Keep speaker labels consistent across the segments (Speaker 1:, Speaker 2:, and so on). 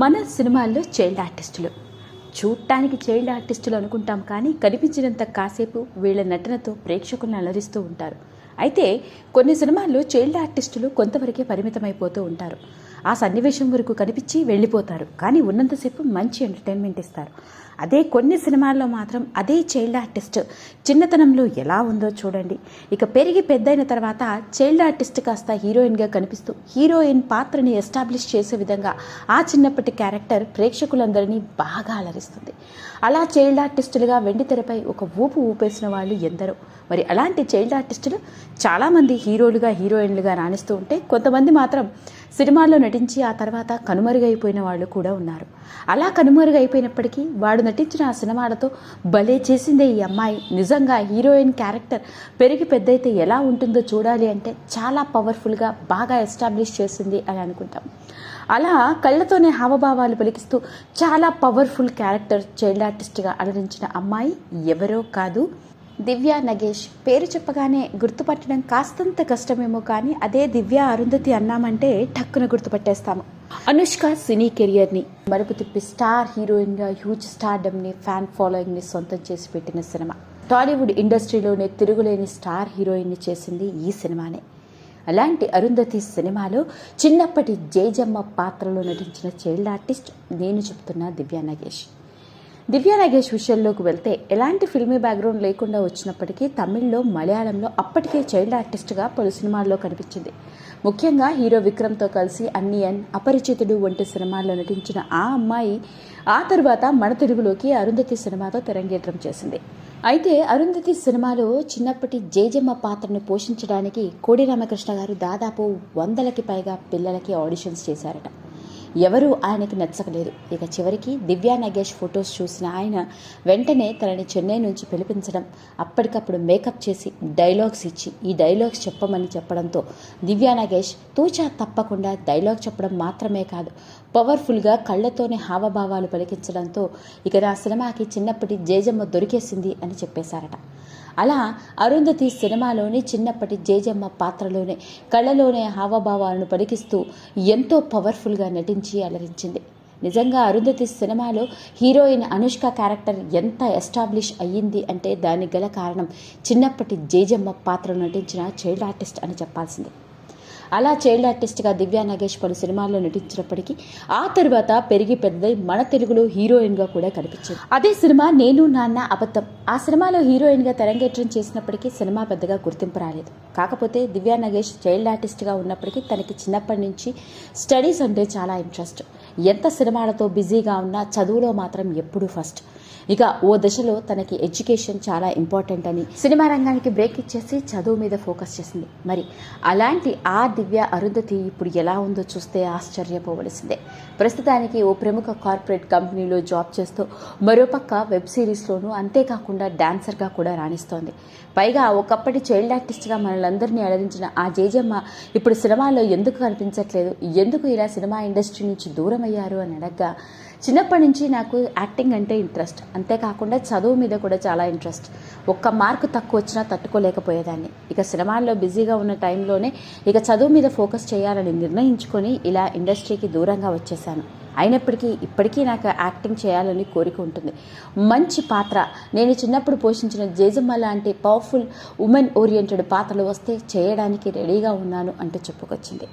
Speaker 1: మన సినిమాల్లో చైల్డ్ ఆర్టిస్టులు. చూడటానికి చైల్డ్ ఆర్టిస్టులు అనుకుంటాం కానీ కనిపించినంత కాసేపు వీళ్ళ నటనతో ప్రేక్షకులను అలరిస్తూ ఉంటారు. అయితే కొన్ని సినిమాల్లో చైల్డ్ ఆర్టిస్టులు కొంతవరకే పరిమితమైపోతూ ఉంటారు. ఆ సన్నివేశం వరకు కనిపించి వెళ్ళిపోతారు. కానీ ఉన్నంతసేపు మంచి ఎంటర్టైన్మెంట్ ఇస్తారు. అదే కొన్ని సినిమాల్లో మాత్రం అదే చైల్డ్ ఆర్టిస్ట్ చిన్నతనంలో ఎలా ఉందో చూడండి. ఇక పెరిగి పెద్దయిన తర్వాత చైల్డ్ ఆర్టిస్ట్ కాస్త హీరోయిన్గా కనిపిస్తూ హీరోయిన్ పాత్రని ఎస్టాబ్లిష్ చేసే విధంగా ఆ చిన్నప్పటి క్యారెక్టర్ ప్రేక్షకులందరినీ బాగా అలరిస్తుంది. అలా చైల్డ్ ఆర్టిస్టులుగా వెండి తెరపై ఒక ఊపు ఊపేసిన వాళ్ళు ఎందరో. మరి అలాంటి చైల్డ్ ఆర్టిస్టులు చాలామంది హీరోలుగా హీరోయిన్లుగా రాణిస్తూ ఉంటే కొంతమంది మాత్రం సినిమాల్లో నటించి ఆ తర్వాత కనుమరుగైపోయిన వాళ్ళు కూడా ఉన్నారు. అలా కనుమరుగైపోయినప్పటికీ వాడు నటించిన ఆ సినిమాలతో భలే చేసిందే ఈ అమ్మాయి. నిజంగా హీరోయిన్ క్యారెక్టర్ పెరిగి పెద్దయితే ఎలా ఉంటుందో చూడాలి అంటే చాలా పవర్ఫుల్గా బాగా ఎస్టాబ్లిష్ చేసింది అని అనుకుంటాం. అలా కళ్ళతోనే హావభావాలు పలికిస్తూ చాలా పవర్ఫుల్ క్యారెక్టర్ చైల్డ్ ఆర్టిస్ట్గా అలరించిన అమ్మాయి ఎవరో కాదు. దివ్య నగేష్ పేరు చెప్పగానే గుర్తుపట్టడం కాస్తంత కష్టమేమో కానీ అదే దివ్య అరుంధతి అన్నామంటే టక్కున గుర్తుపట్టేస్తాము. అనుష్క సినీ కెరియర్ని మరుపు తిప్పి స్టార్ హీరోయిన్గా హ్యూజ్ స్టార్డమ్ని ఫ్యాన్ ఫాలోయింగ్ని సొంతం చేసి పెట్టిన సినిమా. టాలీవుడ్ ఇండస్ట్రీలోనే తిరుగులేని స్టార్ హీరోయిన్ని చేసింది ఈ సినిమానే. అలాంటి అరుంధతి సినిమాలో చిన్నప్పటి జైజమ్మ పాత్రలో నటించిన చైల్డ్ ఆర్టిస్ట్ నేను చెప్తున్న దివ్య నగేష్. దివ్య నాగేష్ విషయంలోకి వెళ్తే ఎలాంటి ఫిల్మీ బ్యాక్గ్రౌండ్ లేకుండా వచ్చినప్పటికీ తమిళ్ళో మలయాళంలో అప్పటికే చైల్డ్ ఆర్టిస్ట్గా పలు సినిమాల్లో కనిపించింది. ముఖ్యంగా హీరో విక్రమ్తో కలిసి అన్నియన్ అపరిచితుడు వంటి సినిమాల్లో నటించిన ఆ అమ్మాయి ఆ తరువాత మన తెలుగులోకి అరుంధతి సినిమాతో తెరంగేట్రం చేసింది. అయితే అరుంధతి సినిమాలో చిన్నప్పటి జేజమ్మ పాత్రను పోషించడానికి కోడి రామకృష్ణ గారు దాదాపు వందలకి పైగా పిల్లలకి ఆడిషన్స్ చేశారట. ఎవరూ ఆయనకి నచ్చకలేదు. ఇక చివరికి దివ్యా నగేష్ ఫొటోస్ చూసిన ఆయన వెంటనే తనని చెన్నై నుంచి పిలిపించడం అప్పటికప్పుడు మేకప్ చేసి డైలాగ్స్ ఇచ్చి ఈ డైలాగ్స్ చెప్పమని చెప్పడంతో దివ్యా నగేష్ తూచా తప్పకుండా డైలాగ్ చెప్పడం మాత్రమే కాదు పవర్ఫుల్గా కళ్ళతోనే హావభావాలు పలికించడంతో ఇక నా సినిమాకి చిన్నప్పటి జేజమ్మ దొరికేసింది అని చెప్పేశారట. అలా అరుంధతి సినిమాలోని చిన్నప్పటి జేజమ్మ పాత్రలోనే కళ్ళలోనే హావభావాలను పలికిస్తూ ఎంతో పవర్ఫుల్గా నటించి అలరించింది. నిజంగా అరుంధతి సినిమాలో హీరోయిన్ అనుష్క క్యారెక్టర్ ఎంత ఎస్టాబ్లిష్ అయ్యింది అంటే దానికి గల కారణం చిన్నప్పటి జేజమ్మ పాత్రలో నటించిన చైల్డ్ ఆర్టిస్ట్ అని చెప్పాల్సిందే. అలా చైల్డ్ ఆర్టిస్ట్గా దివ్యా నగేష్ పలు సినిమాల్లో నటించినప్పటికీ ఆ తర్వాత పెరిగి పెద్దదై మన తెలుగులో హీరోయిన్గా కూడా కనిపించింది. అదే సినిమా నేను నాన్న అబద్ధం. ఆ సినిమాలో హీరోయిన్గా తెరంగేట్రం చేసినప్పటికీ సినిమా పెద్దగా గుర్తింపు రాలేదు. కాకపోతే దివ్యా నగేష్ చైల్డ్ ఆర్టిస్ట్గా ఉన్నప్పటికీ తనకి చిన్నప్పటి నుంచి స్టడీస్ అంటే చాలా ఇంట్రెస్ట్. ఎంత సినిమాలతో బిజీగా ఉన్నా చదువులో మాత్రం ఎప్పుడూ ఫస్ట్. ఇక ఓ దశలో తనకి ఎడ్యుకేషన్ చాలా ఇంపార్టెంట్ అని సినిమా రంగానికి బ్రేక్ ఇచ్చేసి చదువు మీద ఫోకస్ చేసింది. మరి అలాంటి ఆ దివ్య అరుంధతి ఇప్పుడు ఎలా ఉందో చూస్తే ఆశ్చర్యపోవలసిందే. ప్రస్తుతానికి ఓ ప్రముఖ కార్పొరేట్ కంపెనీలో జాబ్ చేస్తూ మరోపక్క వెబ్ సిరీస్లోనూ అంతేకాకుండా డాన్సర్గా కూడా రాణిస్తోంది. పైగా ఒకప్పటి చైల్డ్ ఆర్టిస్ట్గా మనలందరినీ అలరించిన ఆ జేజమ్మ ఇప్పుడు సినిమాల్లో ఎందుకు కనిపించట్లేదు? ఎందుకు ఇలా సినిమా ఇండస్ట్రీ నుంచి దూరం అయ్యారు అని అడగ్గా చిన్నప్పటి నుంచి నాకు యాక్టింగ్ అంటే ఇంట్రెస్ట్. అంతేకాకుండా చదువు మీద కూడా చాలా ఇంట్రెస్ట్. ఒక్క మార్కు తక్కువ వచ్చినా తట్టుకోలేకపోయేదాన్ని. ఇక సినిమాల్లో బిజీగా ఉన్న టైంలోనే ఇక చదువు మీద ఫోకస్ చేయాలని నిర్ణయించుకొని ఇలా ఇండస్ట్రీకి దూరంగా వచ్చేసాను. అయినప్పటికీ ఇప్పటికీ నాకు యాక్టింగ్ చేయాలని కోరిక ఉంటుంది. మంచి పాత్ర. నేను చిన్నప్పుడు పోషించిన జేజమ్మ లాంటి పవర్ఫుల్ ఉమెన్ ఓరియంటెడ్ పాత్రలు వస్తే చేయడానికి రెడీగా ఉన్నాను అంటూ చెప్పుకొచ్చింది.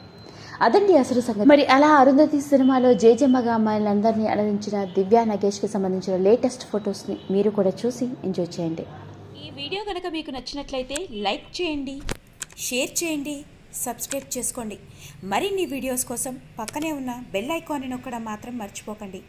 Speaker 1: అదండి అసలు సంగతి. మరి అలా అరుంధతి సినిమాలో జేజమ్మగా అమ్మాయిలందరినీ అలరించిన దివ్యా నగేష్కి సంబంధించిన లేటెస్ట్ ఫొటోస్ని మీరు కూడా చూసి ఎంజాయ్ చేయండి.
Speaker 2: ఈ వీడియో కనుక మీకు నచ్చినట్లయితే లైక్ చేయండి షేర్ చేయండి సబ్స్క్రైబ్ చేసుకోండి. మరిన్ని వీడియోస్ కోసం పక్కనే ఉన్న బెల్ ఐకాన్ని నొక్కడం మాత్రం మర్చిపోకండి.